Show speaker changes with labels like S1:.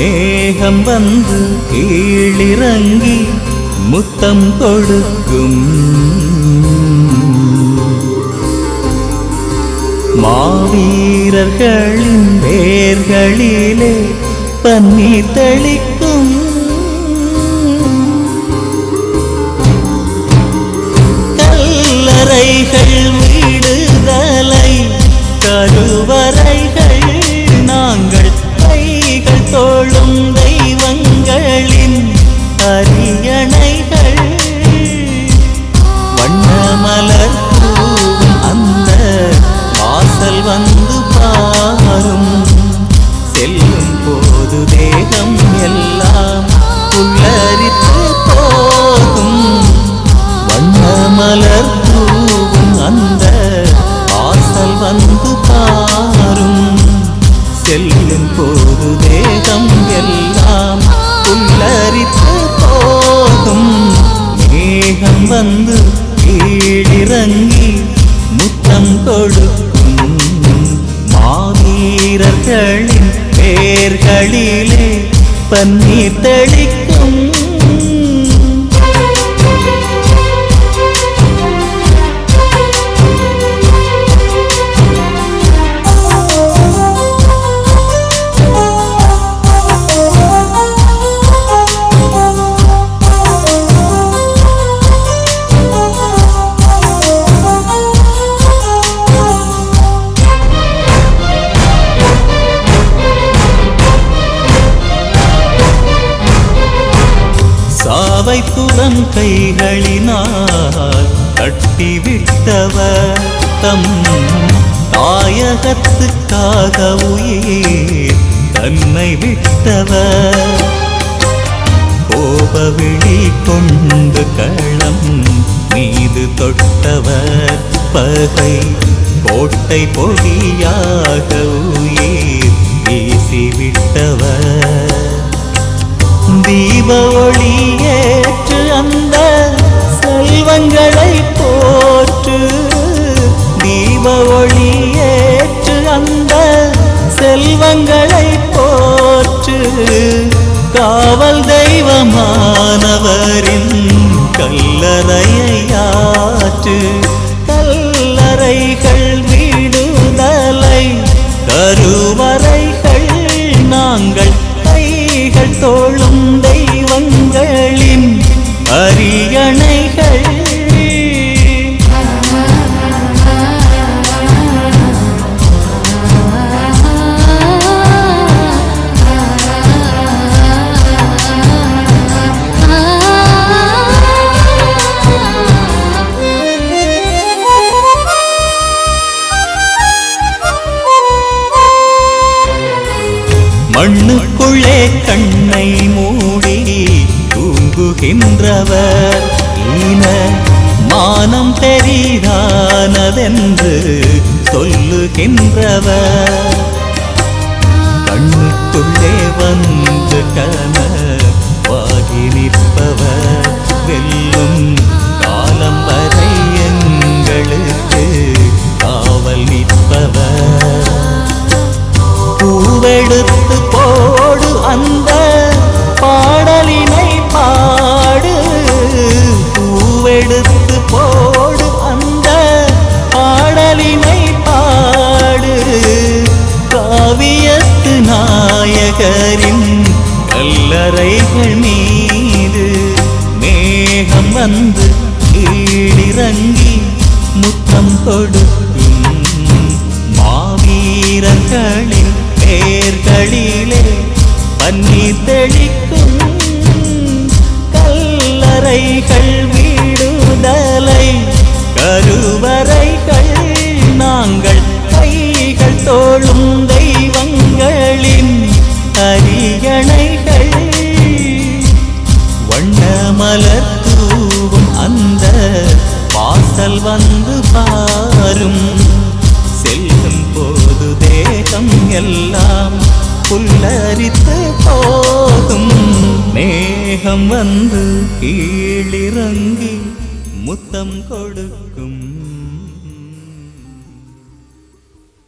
S1: மேகம் வந்து கீழிறங்கி முத்தம் கொடுக்கும் மாவீரர்களின் வேர்களிலே பன்னீர் தெளிக்கும். வீரர்களின் பேர்களிலே பன்னீர் தெளிக்க சாவை கைகளினால் கட்டிவிட்டவர் தம் தாயகத்துக்காக உயிர் தன்னை விட்டவர். கோபவிழி கொண்டு களம் மீது தொட்டவர். பகை கோட்டை பொடியாக கைகள் மண்ணுக்குள்ளே கண்ணை மூடி தூங்குகின்றவர். ஈன மானம் பெரிதானதென்று சொல்லுகின்றவர். கண்ணுக்குள்ளே வந்து கனவாகி நிற்பவர். வந்து கீழிறங்கி முத்தம் கொடுக்கும் மாவீரர்களின் பேர்களிலே பன்னீர் தெளிக்கும் கல்லறைகள் வீடுதலை கருவறைகள் நாங்கள் கைகள் தோளும் வாசல் வந்து பாரும். செல்லும் போது தேகம் எல்லாம் புல்லரித்து போதும் மேகம் வந்து கீழிறங்கி முத்தம் கொடுக்கும்.